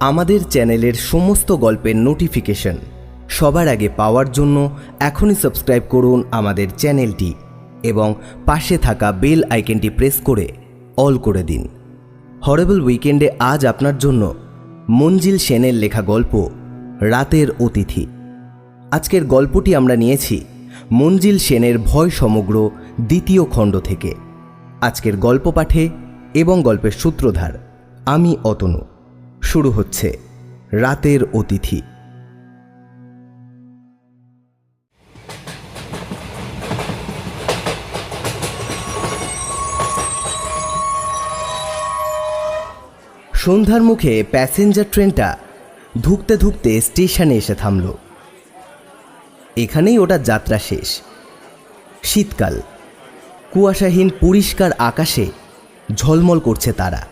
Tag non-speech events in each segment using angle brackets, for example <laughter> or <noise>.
আমাদের চ্যানেলের সমস্ত গল্পের নোটিফিকেশন সবার আগে পাওয়ার জন্য এখনই সাবস্ক্রাইব করুন আমাদের চ্যানেলটি এবং পাশে থাকা বেল আইকনটি প্রেস করে অল করে দিন। হরেবল উইকেন্ডে আজ আপনার জন্য মঞ্জিল সেনের লেখা গল্প, রাতের অতিথি। আজকের গল্পটি আমরা নিয়েছি মঞ্জিল সেনের ভয় সমগ্র দ্বিতীয় খণ্ড থেকে। আজকের গল্প পাঠে এবং গল্পের সূত্রধার, আমি অতনু। শুরু হচ্ছে রাতের অতিথি। সন্ধ্যার মুখে প্যাসেঞ্জার ট্রেনটা ধুকতে ধুকতে স্টেশনে এসে থামল। এখানেই ওটা যাত্রা শেষ। শীতকাল। কুয়াশাহীন পরিষ্কার আকাশে ঝলমল করছে তারা।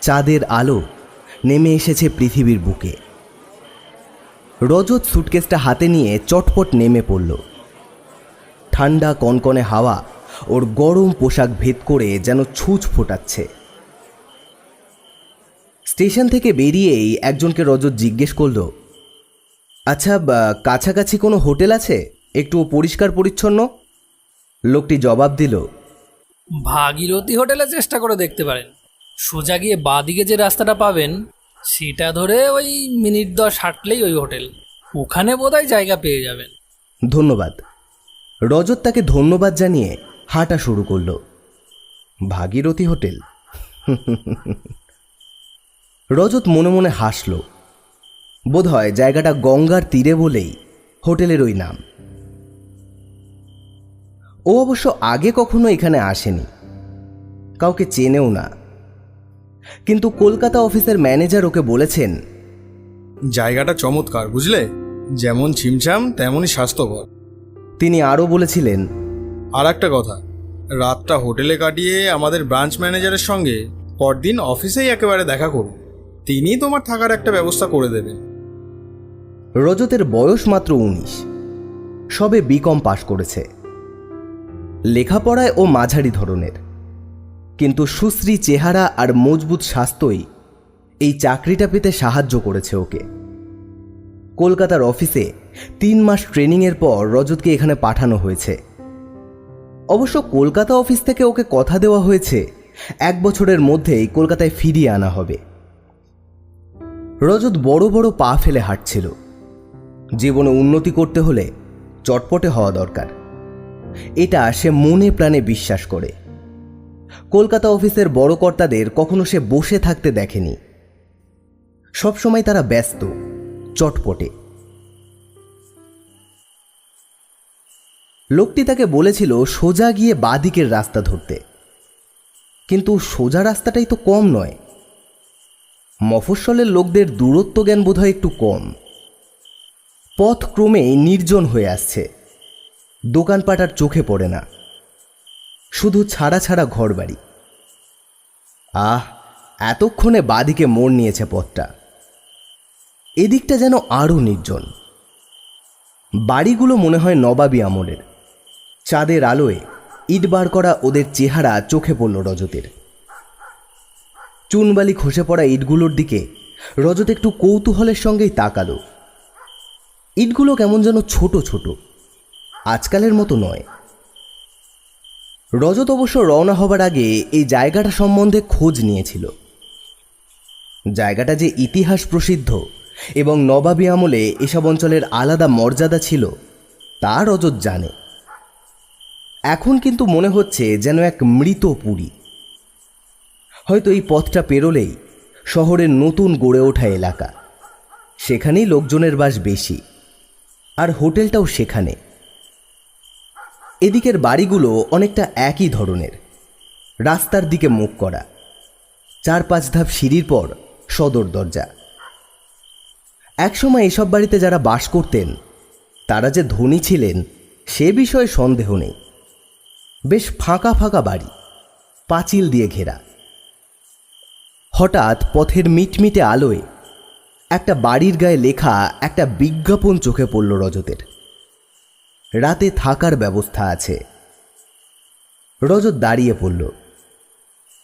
চাঁদের আলো নেমে এসেছে পৃথিবীর বুকে। রজত সুটকেসটা হাতে নিয়ে চটপট নেমে পড়ল। ঠান্ডা কনকনে হাওয়া ওর গরম পোশাক ভেদ করে যেন ছুঁচ ফোটাচ্ছে। স্টেশন থেকে বেরিয়েই একজনকে রজত জিজ্ঞেস করল আচ্ছা কাছাকাছি কোনো হোটেল আছে? একটু পরিষ্কার পরিচ্ছন্ন? লোকটি জবাব দিল, ভাগীরথী হোটেলে চেষ্টা করে দেখতে পারেন। সোজা গিয়ে বাদিকে যে রাস্তাটা পাবেন, সেটা ধরে ওই মিনিট দশ হাঁটলেই ওই হোটেল। ওখানে বোধহয় জায়গা পেয়ে যাবেন। ধন্যবাদ। রজত তাকে ধন্যবাদ জানিয়ে হাঁটা শুরু করল। ভাগীরথী হোটেল। রজত মনে মনে হাসল। বোধহয় জায়গাটা গঙ্গার তীরে বলেই হোটেলের ওই নাম। ও অবশ্য আগে কখনো এখানে আসেনি। কাউকে চেনেও না। কিন্তু কলকাতা অফিসের ম্যানেজার ওকে বলেছেন জায়গাটা চমৎকার বুঝলে? যেমন ছিমছাম তেমনই স্বাস্থ্যকর। তিনি আরও বলেছিলেন আর একটা কথা রাতটা হোটেলে কাটিয়ে আমাদের ব্রাঞ্চ ম্যানেজারের সঙ্গে পরদিন অফিসেই একেবারে দেখা করুন। তিনি তোমার থাকার একটা ব্যবস্থা করে দেবেন। রজতের বয়স মাত্র উনিশ। সবে বিকম পাশ করেছে। লেখাপড়ায় ও মাঝারি ধরনের। কিন্তু সুশ্রী চেহারা আর মজবুত স্বাস্থ্যই এই চাকরিটা পেতে সাহায্য করেছে ওকে। কলকাতার অফিসে তিন মাস ট্রেনিংয়ের পর রজতকে এখানে পাঠানো হয়েছে। অবশ্য কলকাতা অফিস থেকে ওকে কথা দেওয়া হয়েছে, এক বছরের মধ্যেই কলকাতায় ফিরিয়ে আনা হবে। রজত বড় বড় পা ফেলে হাঁটছিল। জীবনে উন্নতি করতে হলে চটপটে হওয়া দরকার। এটা সে মনে প্রাণে বিশ্বাস করে। কলকাতা অফিসের বড় কর্তাদের কখনো সে বসে থাকতে দেখেনি। সবসময় তারা ব্যস্ত, চটপটে। লোকটি তাকে বলেছিল সোজা গিয়ে বাদিকের রাস্তা ধরতে। কিন্তু সোজা রাস্তাটাই তো কম নয়। মফস্বলের লোকদের দূরত্ব জ্ঞান বোধহয় একটু কম। পথ ক্রমেই নির্জন হয়ে আসছে। দোকানপাট আর চোখে পড়ে না। শুধু ছাড়া ছাড়া ঘরবাড়ি। আহ, এতক্ষণে বাদিকে মোড় নিয়েছে পথটা। এদিকটা যেন আরও নির্জন। বাড়িগুলো মনে হয় নবাবী আমলের। চাঁদের আলোয় ইট বার করা ওদের চেহারা চোখে পড়ল রজতের। চুনবালি খসে পড়া ইটগুলোর দিকে রজত একটু কৌতূহলের সঙ্গেই তাকালো। ইটগুলো কেমন যেন ছোট ছোট। আজকালের মতো নয়। রজত অবশ্য রওনা হবার আগে এই জায়গাটা সম্বন্ধে খোঁজ নিয়েছিল। জায়গাটা যে ইতিহাস প্রসিদ্ধ এবং নবাবী আমলে এসব অঞ্চলের আলাদা মর্যাদা ছিল, তা রজত জানে। এখন কিন্তু মনে হচ্ছে যেন এক মৃত পুরী। হয়তো এই পথটা পেরোলেই শহরের নতুন গড়ে ওঠা এলাকা। সেখানেই লোকজনের বাস বেশি, আর হোটেলটাও সেখানে। এদিকের বাড়িগুলো অনেকটা একই ধরনের। রাস্তার দিকে মুখ করা। চার পাঁচ ধাপ সিঁড়ির পর সদর দরজা। একসময় এসব বাড়িতে যারা বাস করতেন, তারা যে ধনী ছিলেন, সে বিষয়ে সন্দেহ নেই। বেশ ফাঁকা ফাঁকা বাড়ি, পাঁচিল দিয়ে ঘেরা। হঠাৎ পথের মিটমিটে আলোয় একটা বাড়ির গায়ে লেখা একটা বিজ্ঞাপন চোখে পড়ল রজতের। রাতে থাকার ব্যবস্থা আছে। রজত দাঁড়িয়ে পড়ল।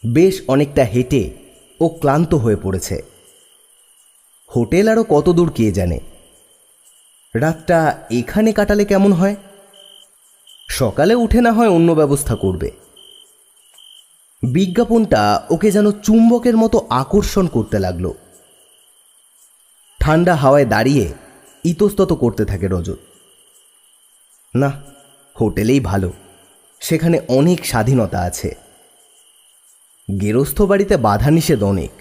বেশ অনেকটা হেঁটে ও ক্লান্ত হয়ে পড়েছে। হোটেল আরও কত দূর কে জানে? রাতটা এখানে কাটালে কেমন হয়? সকালে উঠে না হয় অন্য ব্যবস্থা করবে। বিজ্ঞাপনটা ওকে যেন চুম্বকের মতো আকর্ষণ করতে লাগল। ঠান্ডা হাওয়ায় দাঁড়িয়ে ইতস্তত করতে থাকে রজত। না, হোটেলেই ভালো। সেখানে অনেক স্বাধীনতা আছে। গেরস্থ বাড়িতে বাধা নিষেধ অনেক।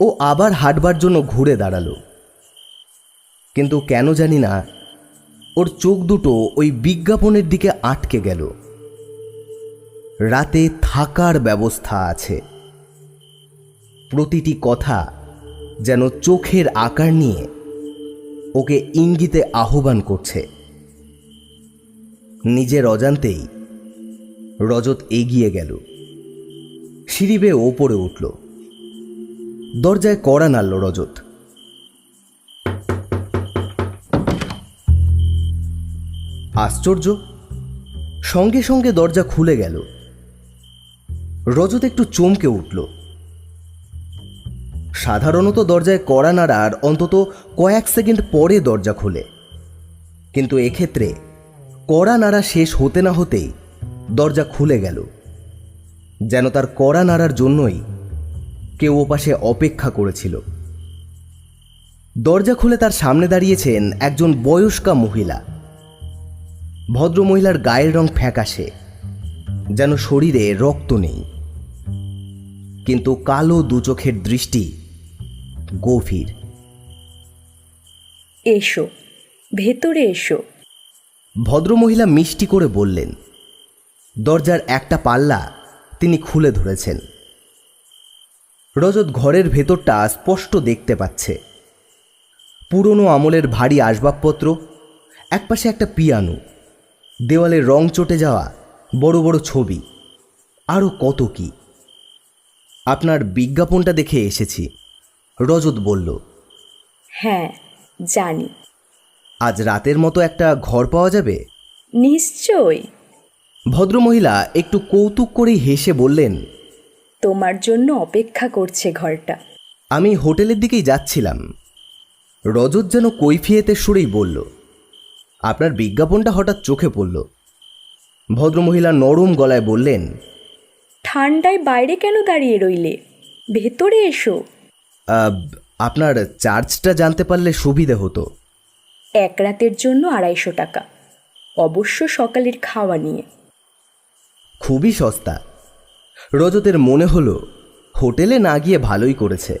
ও আবার হাঁটবার জন্য ঘুরে দাঁড়াল। কিন্তু কেন জানি না, ওর চোখ দুটো ওই বিজ্ঞাপনের দিকে আটকে গেল। রাতে থাকার ব্যবস্থা আছে। প্রতিটি কথা যেন চোখের আকার নিয়ে ওকে ইঙ্গিতে আহ্বান করছে। নিজের অজান্তেই রজত এগিয়ে গেল। সিঁড়ি বেয়ে ওপরে উঠল। দরজায় কড়া নাড়ল রজত। আশ্চর্য, সঙ্গে সঙ্গে দরজা খুলে গেল। রজত একটু চমকে উঠল। সাধারণত দরজায় কড়া নাড়ার অন্তত কয়েক সেকেন্ড পরে দরজা খোলে। কিন্তু এক্ষেত্রে কড়া নাড়া শেষ হতে না হতেই দরজা খুলে গেল। যেন তার কড়া নাড়ার জন্যই কেউ ওপাশে অপেক্ষা করেছিল। দরজা খুলে তার সামনে দাঁড়িয়েছেন একজন বয়স্কা মহিলা। ভদ্রমহিলার গায়ের রং ফ্যাকাশে, যেন শরীরে রক্ত নেই। কিন্তু কালো দু চোখের দৃষ্টি গভীর। এসো, ভেতরে এসো। ভদ্রমহিলা মিষ্টি করে বললেন, দরজার একটা পাল্লা তিনি খুলে ধরেছেন। রজত ঘরের ভেতরটা স্পষ্ট দেখতে পাচ্ছে। পুরনো আমলের ভারী আসবাবপত্র, একপাশে একটা পিয়ানো দেওয়ালে রং চটে যাওয়া বড় বড় ছবি আরও কত কি। আপনার বিজ্ঞাপনটা দেখে এসেছি। রজত বলল হ্যাঁ জানি। আজ রাতের মতো একটা ঘর পাওয়া যাবে? নিশ্চয়ই। ভদ্রমহিলা একটু কৌতুক করেই হেসে বললেন তোমার জন্য অপেক্ষা করছে ঘরটা। আমি হোটেলের দিকেই যাচ্ছিলাম। রজত যেন কৈফিয়েতের সুরেই বলল আপনার বিজ্ঞাপনটা হঠাৎ চোখে পড়ল। ভদ্রমহিলা নরম গলায় বললেন ঠান্ডায় বাইরে কেন দাঁড়িয়ে রইলে? ভেতরে এসো। আপনার চার্জটা জানতে পারলে সুবিধে হতো। এক রাতের জন্য আড়াইশো টাকা। অবশ্য সকালের খাওয়া নিয়ে। খুবই সস্তা। রজতের মনে হলো হোটেলে না গিয়ে ভালোই করেছে।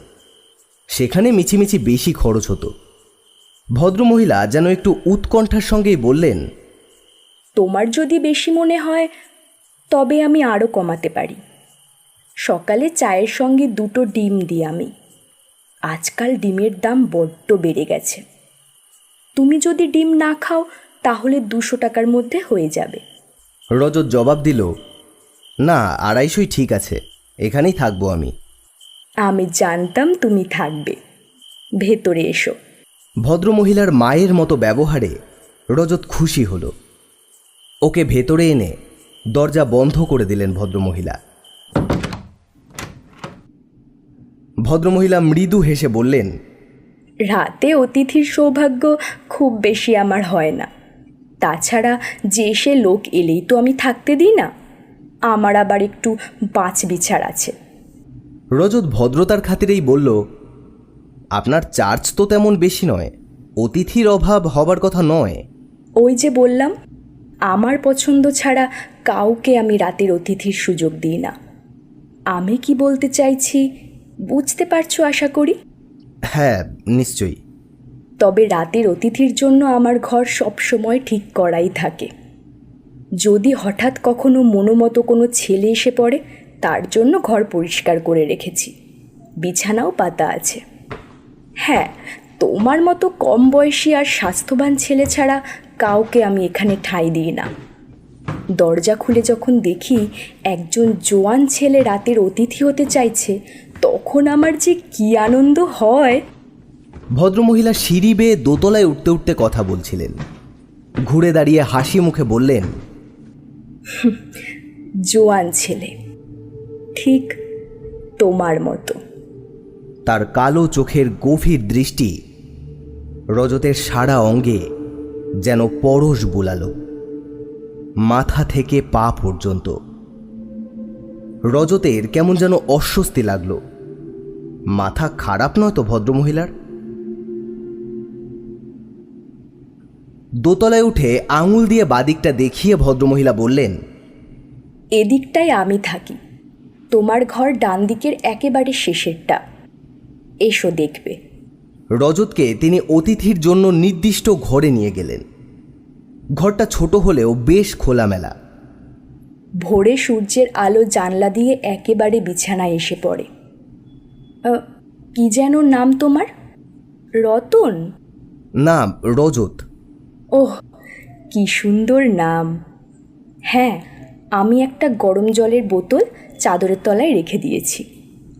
সেখানে মিছিমিছি বেশি খরচ হতো। ভদ্রমহিলা যেন একটু উৎকণ্ঠার সঙ্গেই বললেন তোমার যদি বেশি মনে হয় তবে আমি আরও কমাতে পারি। সকালে চায়ের সঙ্গে দুটো ডিম দিই আমি। আজকাল ডিমের দাম বড্ড বেড়ে গেছে। তুমি যদি ডিম না খাও তাহলে দুশো টাকার মধ্যে হয়ে যাবে। রজত জবাব দিল না আড়াইশোই ঠিক আছে এখানেই থাকব আমি। আমি জানতাম তুমি থাকবে। ভেতরে এসো। ভদ্রমহিলার মায়ের মতো ব্যবহারে রজত খুশি হলো। ওকে ভেতরে এনে দরজা বন্ধ করে দিলেন ভদ্রমহিলা। ভদ্রমহিলা মৃদু হেসে বললেন রাতে অতিথির সৌভাগ্য খুব বেশি আমার হয় না। তাছাড়া যে সে লোক এলেই তো আমি থাকতে দিই না। আমার আবার একটু বাঁচ বিচার আছে। রজত ভদ্রতার খাতিরেই বলল আপনার চার্জ তো তেমন বেশি নয় অতিথির অভাব হবার কথা নয়। ওই যে বললাম আমার পছন্দ ছাড়া কাউকে আমি রাতের অতিথির সুযোগ দিই না। আমি কি বলতে চাইছি বুঝতে পারছ আশা করি? হ্যাঁ নিশ্চয়ই। তবে রাতের অতিথির জন্য আমার ঘর সবসময় ঠিক করাই থাকে। যদি হঠাৎ কখনো মনোমতো কোনো ছেলে এসে পড়ে, তার জন্য ঘর পরিষ্কার করে রেখেছি। বিছানাও পাতা আছে। হ্যাঁ তোমার মতো কম বয়সী আর স্বাস্থ্যবান ছেলে ছাড়া কাউকে আমি এখানে ঠাঁই দিই না। দরজা খুলে যখন দেখি একজন জোয়ান ছেলে রাতের অতিথি হতে চাইছে তখন আমার যে কী আনন্দ হয়। ভদ্রমহিলা সিঁড়ি বেয়ে দোতলায় উঠতে উঠতে কথা বলছিলেন। ঘুরে দাঁড়িয়ে হাসি মুখে বললেন জোয়ান ছেলে ঠিক তোমার মতো। তার কালো চোখের গভীর দৃষ্টি রজতের সারা অঙ্গে যেন পরশ বুলালো। মাথা থেকে পা পর্যন্ত রজতের কেমন যেন অস্বস্তি লাগল। মাথা খারাপ নয় তো ভদ্রমহিলার? দোতলায় উঠে আঙুল দিয়ে বাদিকটা দেখিয়ে ভদ্রমহিলা বললেন এদিকটায় আমি থাকি। তোমার ঘর ডান দিকের একেবারে শেষেরটা। এসো দেখবে। রজতকে তিনি অতিথির জন্য নির্দিষ্ট ঘরে নিয়ে গেলেন। ঘরটা ছোট হলেও বেশ খোলামেলা। ভোরে সূর্যের আলো জানলা দিয়ে একেবারে বিছানায় এসে পড়ে। কি যেন নাম তোমার? রতন? না রজত। ওহ কি সুন্দর নাম। হ্যাঁ আমি একটা গরম জলের বোতল চাদরের তলায় রেখে দিয়েছি।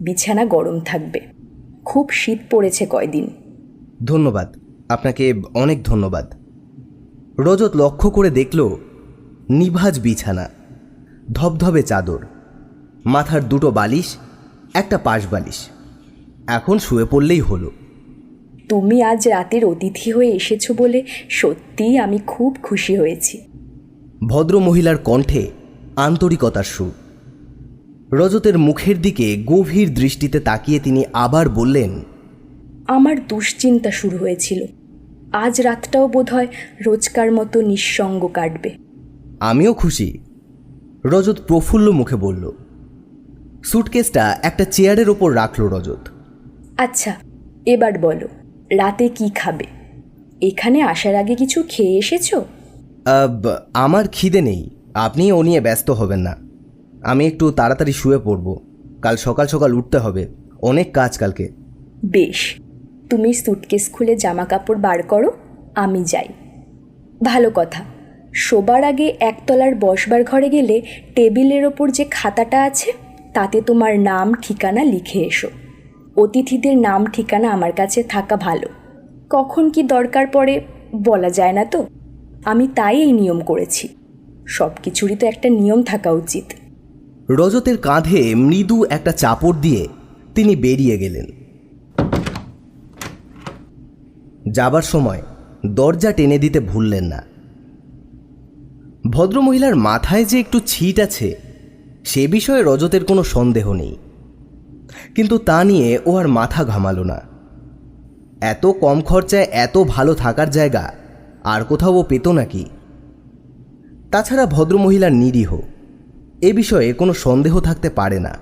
বিছানা গরম থাকবে। খুব শীত পড়েছে কয়দিন। ধন্যবাদ আপনাকে অনেক ধন্যবাদ। রজত লক্ষ্য করে দেখল নিভাজ বিছানা। ধবধবে চাদর। মাথার দুটো বালিশ একটা পাশ বালিশ। এখন শুয়ে পড়লেই হলো। তুমি আজ রাতের অতিথি হয়ে এসেছ বলে সত্যিই আমি খুব খুশি হয়েছি। ভদ্র মহিলার কণ্ঠে আন্তরিকতার সুর। রজতের মুখের দিকে গভীর দৃষ্টিতে তাকিয়ে তিনি আবার বললেন আমার দুশ্চিন্তা শুরু হয়েছিল। আজ রাতটাও বোধহয় রোজকার মতো নিঃসঙ্গ কাটবে। আমিও খুশি। রজত প্রফুল্ল মুখে বলল সুটকেসটা একটা চেয়ারের ওপর রাখল রজত। আচ্ছা এবার বলো রাতে কি খাবে? এখানে আসার আগে কিছু খেয়ে এসেছ? আমার খিদে নেই আপনি ও নিয়ে ব্যস্ত হবেন না। আমি একটু তাড়াতাড়ি শুয়ে পড়ব কাল সকাল সকাল উঠতে হবে অনেক কাজ কালকে। বেশ তুমি সুটকেস খুলে জামা কাপড় বার করো আমি যাই। ভালো কথা। শোবার আগে একতলার বসবার ঘরে গেলে টেবিলের ওপর যে খাতাটা আছে, তাতে তোমার নাম, ঠিকানা লিখে এসো। অতিথিদের নাম, ঠিকানা আমার কাছে থাকা ভালো। কখন কি দরকার পড়ে বলা যায় না তো? আমি তাই এই নিয়ম করেছি। সব কিছুরই তো একটা নিয়ম থাকা উচিত। রজতের কাঁধে মৃদু একটা চাপড় দিয়ে তিনি বেরিয়ে গেলেন। যাবার সময় দরজা টেনে দিতে ভুললেন না। ভদ্রমহিলার মাথায় যে একটু ছিট আছে, সে বিষয়ে রজতের কোনো সন্দেহ নেই। কিন্তু তা নিয়ে ও আর মাথা ঘামালো না। এত কম খরচায় এত ভালো থাকার জায়গা, আর কোথাও পেত নাকি? তাছাড়া ভদ্রমহিলার নিরীহ, এ বিষয়ে কোনো সন্দেহ থাকতে পারে না।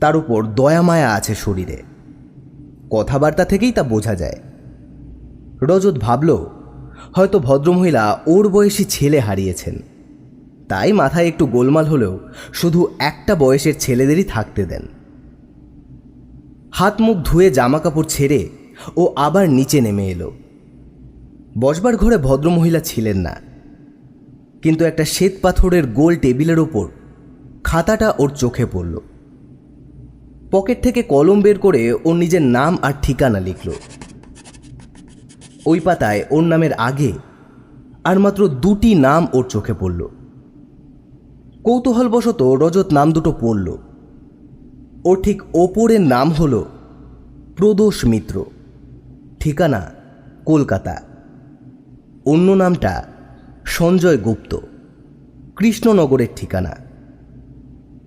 তার উপর দয়া মায়া আছে শরীরে। কথাবার্তা থেকেই তা বোঝা যায়। রজত ভাবল হয়তো ভদ্রমহিলা ওর বয়সী ছেলে হারিয়েছেন। তাই মাথায় একটু গোলমাল হলেও শুধু একটা বয়সের ছেলেদেরই থাকতে দেন। হাত মুখ ধুয়ে জামা কাপড় ছেড়ে ও আবার নিচে নেমে এলো। বসবার ঘরে ভদ্রমহিলা ছিলেন না। কিন্তু একটা শ্বেত পাথরের গোল টেবিলের ওপর খাতাটা ওর চোখে পড়ল। পকেট থেকে কলম বের করে ওর নিজের নাম আর ঠিকানা লিখল। ওই পাতায় ওর নামের আগে আর মাত্র দুটি নাম ওর চোখে পড়ল। কৌতূহলবশত রজত নাম দুটো পড়ল। ওর ঠিক ওপরের নাম হল প্রদোষ মিত্র, ঠিকানা কলকাতা। অন্য নামটা সঞ্জয় গুপ্ত, কৃষ্ণনগরের ঠিকানা।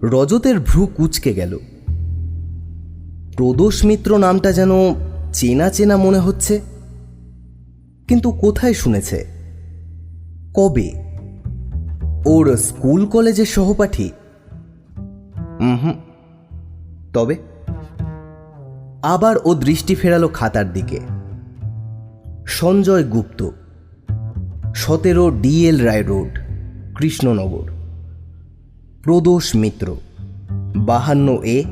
রজতের ভ্রু কুচকে গেল। প্রদোষ মিত্র নামটা যেন চেনা চেনা মনে হচ্ছে। কিন্তু কোথায় শুনেছে? কবে? ওর স্কুল কলেজের সহপাঠী? হুম তবে? আবার ও দৃষ্টি ফেরালো খাতার দিকে। সঞ্জয় গুপ্ত, সতেরো ডিএল রায় রোড, কৃষ্ণনগর। প্রদোষ মিত্র, বাহান্ন এ,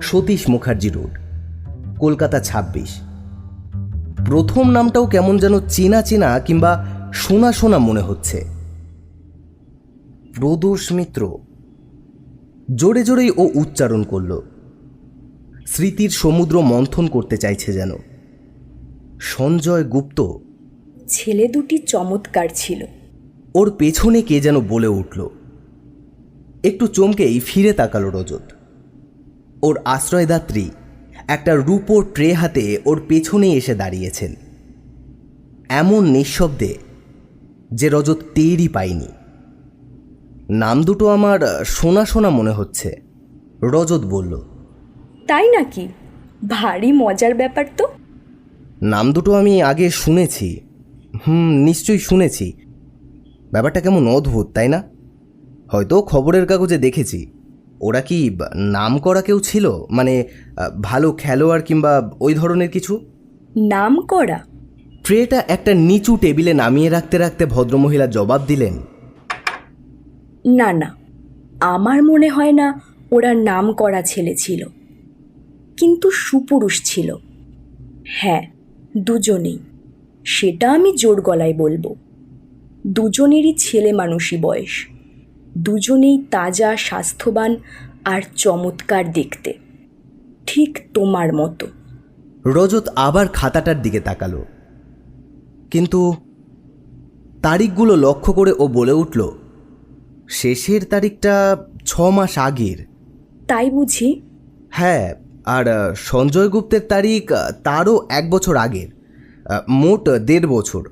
সতীশ মুখার্জি রোড, কলকাতা ছাব্বিশ। প্রথম নামটাও কেমন যেন চেনা চেনা কিংবা শোনা শোনা মনে হচ্ছে। প্রদোষ মিত্র। জোরে জোরেই ও উচ্চারণ করল। স্মৃতির সমুদ্র মন্থন করতে চাইছে যেন। সঞ্জয় গুপ্ত। ছেলে দুটি চমৎকার ছিল। ওর পেছনে কে যেন বলে উঠল। একটু চমকেই ফিরে তাকালো রজত। ওর আশ্রয়দাত্রী একটা রূপোর ট্রে হাতে ওর পেছনেই এসে দাঁড়িয়েছেন। এমন নিঃশব্দে যে রজত টেরই পায়নি। নাম দুটো আমার শোনা শোনা মনে হচ্ছে রজত বলল। তাই নাকি? ভারী মজার ব্যাপার তো। নাম দুটো আমি আগে শুনেছি হুম নিশ্চয়ই শুনেছি। ব্যাপারটা কেমন অদ্ভুত তাই না? হয়তো খবরের কাগজে দেখেছি। ওরা কি নাম করা কেউ ছিল? মানে ভালো খেলোয়াড় কিংবা ওই ধরনের কিছু? নাম করা ট্রেটা একটা নিচু টেবিলে নামিয়ে রাখতে রাখতে ভদ্রমহিলা জবাব দিলেন। না না আমার মনে হয় না ওরা নাম করা ছেলে ছিল। কিন্তু সুপুরুষ ছিল। হ্যাঁ দুজনেই। সেটা আমি জোর গলায় বলব। দুজনেরই ছেলে মানুষই বয়স। দুজনেই তাজা স্বাস্থ্যবান আর চমৎকার দেখতে। ঠিক তোমার মতো। রজত আবার খাতাটার দিকে তাকালো। কিন্তু তারিখগুলো লক্ষ্য করে ও বলে উঠল শেষের তারিখটা ছ মাস আগের। তাই বুঝি? হ্যাঁ আর সঞ্জয় গুপ্তের তারিখ তারও এক বছর আগের মোট দেড় বছর।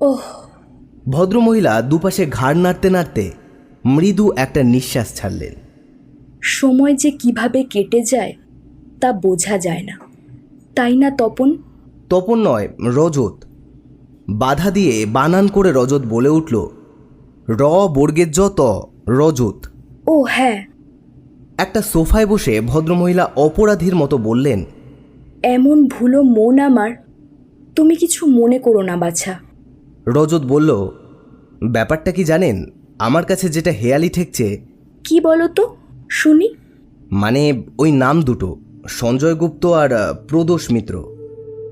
ওহ। ভদ্রমহিলা দুপাশে ঘাড় নাড়তে নাড়তে মৃদু একটা নিঃশ্বাস ছাড়লেন। সময় যে কীভাবে কেটে যায় তা বোঝা যায় না। তাই না তপন? তপন নয় রজত। বাধা দিয়ে বানান করে রজত বলে উঠল র বর্গের যত রজত। ও হ্যাঁ। একটা সোফায় বসে ভদ্রমহিলা অপরাধীর মতো বললেন এমন ভুলো মন আমার তুমি কিছু মনে করো না বাছা। রজত বলল ব্যাপারটা কি জানেন? আমার কাছে যেটা হেয়ালি ঠেকছে কি বলো তো? শুনি। মানে ওই নাম দুটো সঞ্জয় গুপ্ত আর প্রদোষ মিত্র।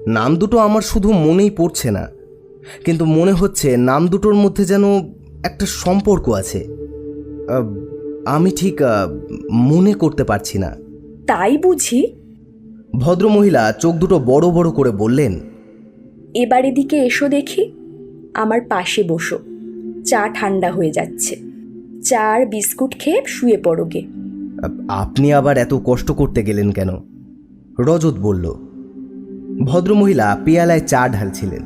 নাম দুটো আমার শুধু মনেই পড়ছে না কিন্তু মনে হচ্ছে নাম দুটোর মধ্যে যেন একটা সম্পর্ক আছে। আমি ঠিক মনে করতে পারছি না। তাই বুঝি? ভদ্রমহিলা চোখ দুটো বড় বড় করে বললেন এবার এদিকে এসো দেখি আমার পাশে বসো। চা ঠান্ডা হয়ে যাচ্ছে। চা আর বিস্কুট খেয়ে শুয়ে পড়োগে আপ- আপনি আবার এত কষ্ট করতে গেলেন কেন? রজত বলল, ভদ্রমহিলা পেয়ালায় চা ঢালছিলেন।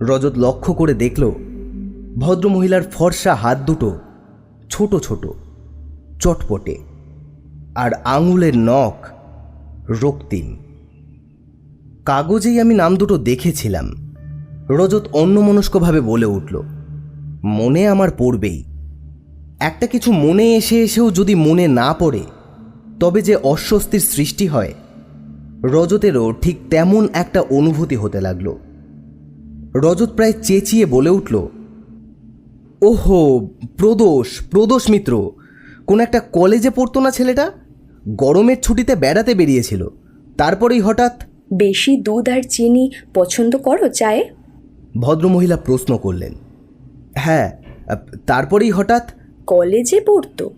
রজত লক্ষ্য করে দেখল, ভদ্রমহিলার ফর্সা হাত দুটো ছোট ছোট, চটপটে, আর আঙুলের নখ রক্তিম। কাগজেই আমি নাম দুটো দেখেছিলাম। রজত অন্যমনস্কভাবে বলে উঠল মনে আমার পড়বেই। একটা কিছু মনে এসে এসেও যদি মনে না পড়ে তবে যে অস্বস্তির সৃষ্টি হয় রজতেরও ঠিক তেমন একটা অনুভূতি হতে লাগল। রজত প্রায় চেঁচিয়ে বলে উঠল ওহো প্রদোষ প্রদোষ মিত্র কোন একটা কলেজে পড়তো না ছেলেটা? গরমের ছুটিতে বেড়াতে বেরিয়েছিল। তারপরেই হঠাৎ বেশি দুধ আর চিনি পছন্দ করো চায়ে? ভদ্রমহিলা প্রশ্ন করলেন হ্যাঁ তারপরেই হঠাৎ? কলেজে পড়তো।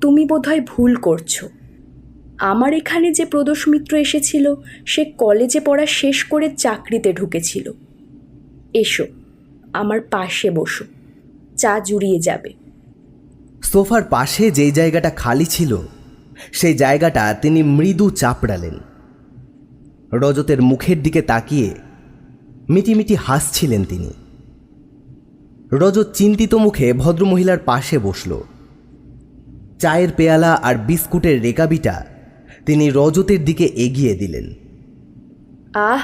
তুমি বোধহয় ভুল করছ। আমার এখানে যে প্রদোষ মিত্র এসেছিল সে কলেজে পড়া শেষ করে চাকরিতে ঢুকেছিল। এসো আমার পাশে বসো। চা জুড়িয়ে যাবে। সোফার পাশে যেই জায়গাটা খালি ছিল সেই জায়গাটা তিনি মৃদু চাপড়ালেন। রজতের মুখের দিকে তাকিয়ে মিটিমিটি হাসছিলেন তিনি। রজত চিন্তিত মুখে ভদ্রমহিলার পাশে বসল। চায়ের পেয়ালা আর বিস্কুটের রেকাবিটা তিনি রজতের দিকে এগিয়ে দিলেন। আহ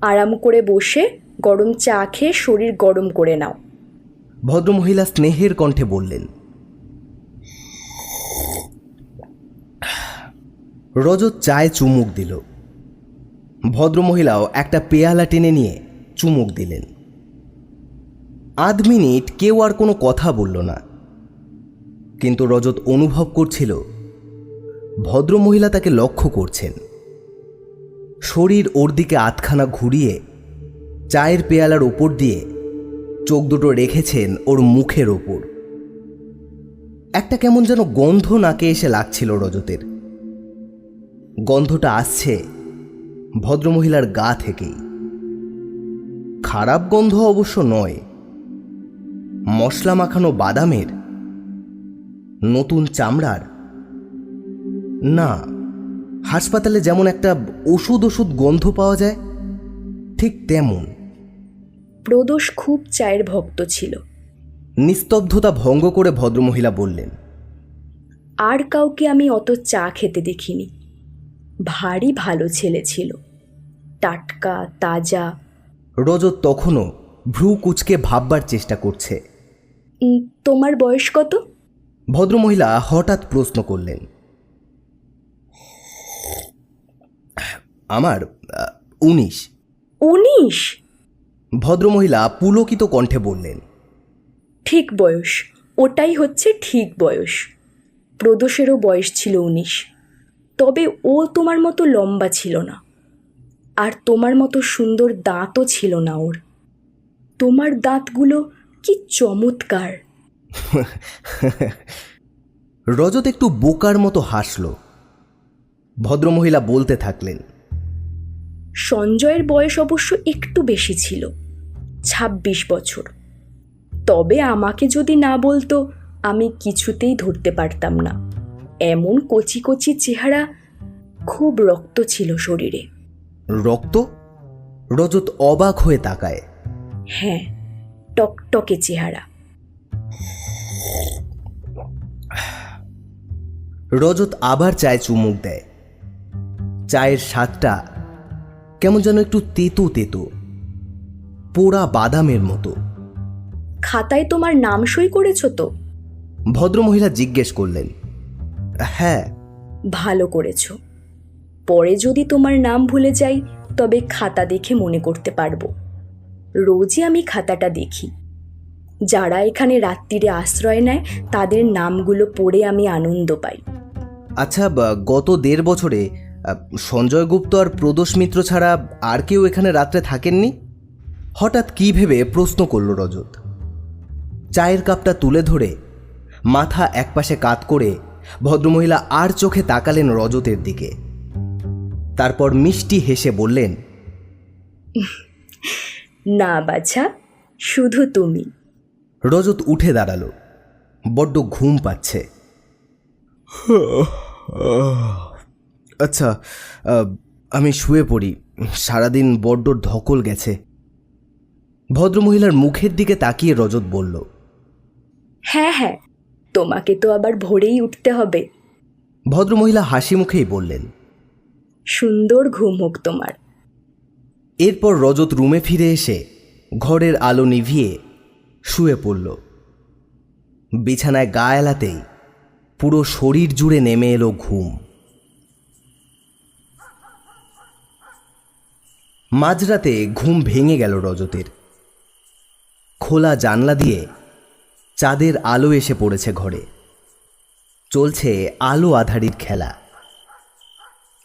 আরাম করে বসে গরম চা খেয়ে শরীর গরম করে নাও। ভদ্রমহিলা স্নেহের কণ্ঠে বললেন রজত চায়ে চুমুক দিল। ভদ্রমহিলাও একটা পেয়ালা টেনে নিয়ে চুমুক দিলেন। আধ মিনিট কেউ আর কোনো কথা বলল না। কিন্তু রজত অনুভব করছিল, ভদ্রমহিলা তাকে লক্ষ্য করছেন। শরীর ওর দিকে আধখানা ঘুরিয়ে, চায়ের পেয়ালার ওপর দিয়ে চোখ দুটো রেখেছেন ওর মুখের ওপর। একটা কেমন যেন গন্ধ নাকে এসে লাগছিল রজতের। গন্ধটা আসছে ভদ্রমহিলার গা থেকেই। খারাপ গন্ধ অবশ্য নয়। মশলা মাখানো বাদামের নতুন চামড়ার? না হাসপাতালে যেমন একটা ওষুধ ওষুধ গন্ধ পাওয়া যায় ঠিক তেমন। প্রদোষ খুব চায়ের ভক্ত ছিল। নিস্তব্ধতা ভঙ্গ করে ভদ্রমহিলা বললেন আর কাউকে আমি অত চা খেতে দেখিনি। ভারী ভালো ছেলে ছিল। টাটকা তাজা। রজত তখনও ভ্রু কুচকে ভাববার চেষ্টা করছে। তোমার বয়স কত? ভদ্রমহিলা হঠাৎ প্রশ্ন করলেন। আমার উনিশ। উনিশ? ভদ্রমহিলা পুলকিত কণ্ঠে বললেন ঠিক বয়স। ওটাই হচ্ছে ঠিক বয়স। প্রদোষেরও বয়স ছিল উনিশ। তবে ও তোমার মতো লম্বা ছিল না। আর তোমার মতো সুন্দর দাঁতও ছিল না ওর। তোমার দাঁতগুলো কি চমৎকার। <laughs> রজত একটু বোকার মতো হাসল। ভদ্রমহিলা বলতে থাকলেন সঞ্জয়ের বয়স অবশ্য একটু বেশি ছিল ছাব্বিশ বছর। তবে আমাকে যদি না বলতো আমি কিছুতেই ধরতে পারতাম না। এমন কচি কচি চেহারা খুব রক্ত ছিল শরীরে। রক্ত? রজত অবাক হয়ে তাকায়। হ্যাঁ টকটকে চেহারা। রজত আবার চায়ে চুমুক দেয়। চায়ের স্বাদটা কেমন যেন একটু তেতো তেতো পোড়া বাদামের মতো। খাতায় তোমার নাম সই করেছ তো? ভদ্রমহিলা জিজ্ঞেস করলেন হ্যাঁ। ভালো করেছ। পরে যদি তোমার নাম ভুলে যাই তবে খাতা দেখে মনে করতে পারব। রোজই আমি খাতাটা দেখি। যারা এখানে রাত্রিরে আশ্রয় নেয়, তাদের নামগুলো পড়ে আমি আনন্দ পাই। আচ্ছা গত দেড় বছরে সঞ্জয় গুপ্ত আর প্রদোষ মিত্র ছাড়া আর কেউ এখানে রাত্রে থাকেননি? হঠাৎ কী ভেবে প্রশ্ন করল রজত। চায়ের কাপটা তুলে ধরে, মাথা একপাশে কাত করে ভদ্রমহিলা আর চোখে তাকালেন রজতের দিকে। তারপর মিষ্টি হেসে বললেন না বাছা শুধু তুমি। রজত উঠে দাঁড়াল। বড্ড ঘুম পাচ্ছে। আচ্ছা আমি শুয়ে পড়ি। সারাদিন বড্ড ধকল গেছে। ভদ্রমহিলার মুখের দিকে তাকিয়ে রজত বলল হ্যাঁ হ্যাঁ তোমাকে তো আবার ভোরেই উঠতে হবে। ভদ্রমহিলা হাসি মুখেই বললেন সুন্দর ঘুম হোক তোমার। এরপর রজত রুমে ফিরে এসে ঘরের আলো নিভিয়ে শুয়ে পড়ল। বিছানায় গা এলাতেই পুরো শরীর জুড়ে নেমে এলো ঘুম। মাঝরাতে ঘুম ভেঙে গেল রজতের। খোলা জানলা দিয়ে চাঁদের আলো এসে পড়েছে ঘরে। চলছে আলো আধারির খেলা।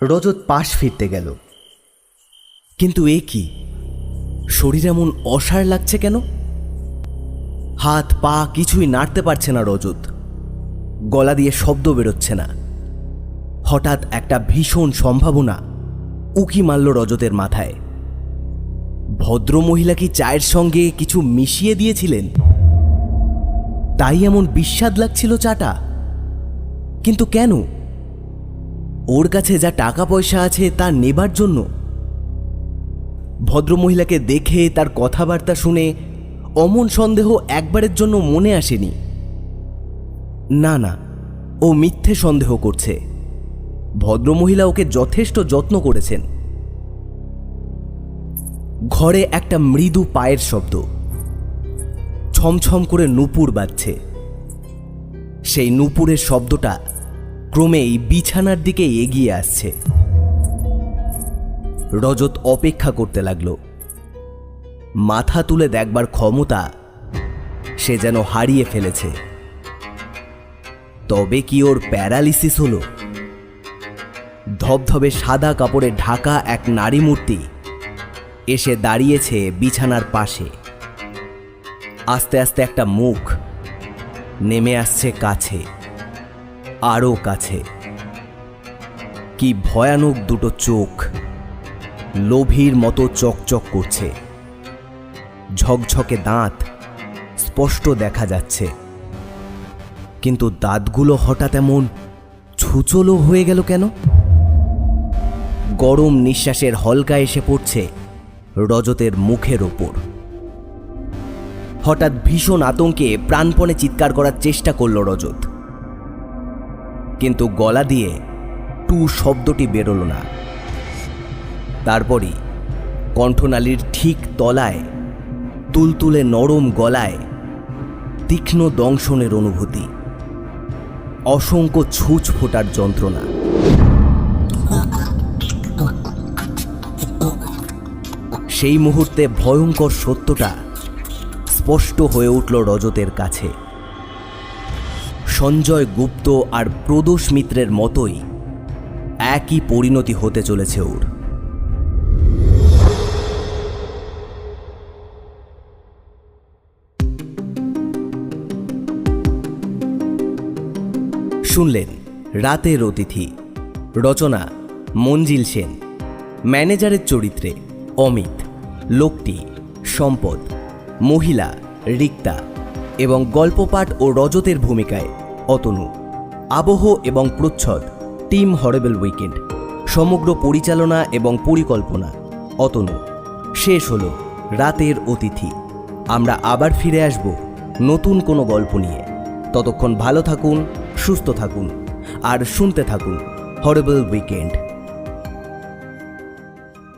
রজত পাশ ফিরতে গেল। কিন্তু এ কি? শরীর এমন অসার লাগছে কেন? হাত, পা কিছুই নাড়তে পারছে না রজত। গলা দিয়ে শব্দ বেরোচ্ছে না। হঠাৎ একটা ভীষণ সম্ভাবনা উকি মারল রজতের মাথায়। ভদ্রমহিলা কি চায়ের সঙ্গে কিছু মিশিয়ে দিয়েছিলেন? তাই এমন বিস্বাদ লাগছিল চাটা। কিন্তু কেন? ওর কাছে যা টাকা পয়সা আছে তা নেবার জন্য ভদ্রমহিলাকে দেখে তার কথাবার্তা শুনে অমন সন্দেহ একবারের জন্য মনে আসেনি। না না, ও মিথ্যে সন্দেহ করছে। ভদ্রমহিলা ওকে যথেষ্ট যত্ন করেছেন। ঘরে একটা মৃদু পায়ের শব্দ। ছমছম করে নুপুর বাজছে। সেই নুপুরের শব্দটা ক্রমেই বিছানার দিকে এগিয়ে আসছে। রজত অপেক্ষা করতে লাগল। মাথা তুলে দেখবার ক্ষমতা সে যেন হারিয়ে ফেলেছে। তবে কি ওর প্যারালিসিস হলো? ধবধবে সাদা কাপড়ে ঢাকা এক নারী মূর্তি এসে দাঁড়িয়েছে বিছানার পাশে। আস্তে আস্তে একটা মুখ নেমে আসছে কাছে, আরও কাছে। কি ভয়ানক দুটো চোখ। লোভীর মতো চকচক করছে। ঝকঝকে দাঁত স্পষ্ট দেখা যাচ্ছে। কিন্তু দাঁতগুলো হঠাৎ এমন ছুচলো হয়ে গেল কেন? গরম নিঃশ্বাসের হলকা এসে পড়ছে রজতের মুখের ওপর। হঠাৎ ভীষণ আতঙ্কে প্রাণপণে চিৎকার করার চেষ্টা করল রজত। কিন্তু গলা দিয়ে টু শব্দটি বেরোলো না। তারপরই কণ্ঠনালীর ঠিক তলায়, তুলতুলে নরম গলায় তীক্ষ্ণ দংশনের অনুভূতি, অসংখ্য ছুঁচ ফোটার যন্ত্রণা। সেই মুহূর্তে ভয়ঙ্কর সত্যটা স্পষ্ট হয়ে উঠল রজতের কাছে। সঞ্জয় গুপ্ত আর প্রদোষ মিত্রের মতোই একই পরিণতি হতে চলেছে ওর। শুনলেন রাতের অতিথি। রচনা, মঞ্জিল সেন। ম্যানেজারের চরিত্রে অমিত। লোকটি সম্পদ। মহিলা রিক্তা। এবং গল্পপাঠ ও রজতের ভূমিকায় অতনু। আবহ এবং প্রচ্ছদ, টিম হরেবেল উইকেন্ড। সমগ্র পরিচালনা এবং পরিকল্পনা অতনু। শেষ হলো রাতের অতিথি। আমরা আবার ফিরে আসব নতুন কোনো গল্প নিয়ে। ততক্ষণ ভালো থাকুন সুস্থ থাকুন আর শুনতে থাকুন। Horrible weekend